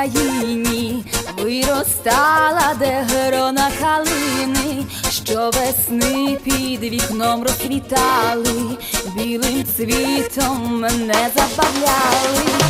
країні виростала, де грона калини, що весни під вікном розквітали, білим цвітом не забавляли.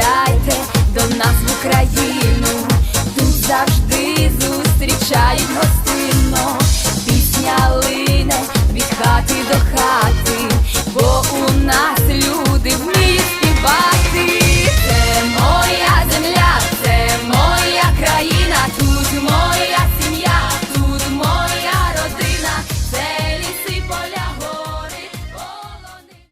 Завітайте до нас в Україну, тут завжди зустрічають гостей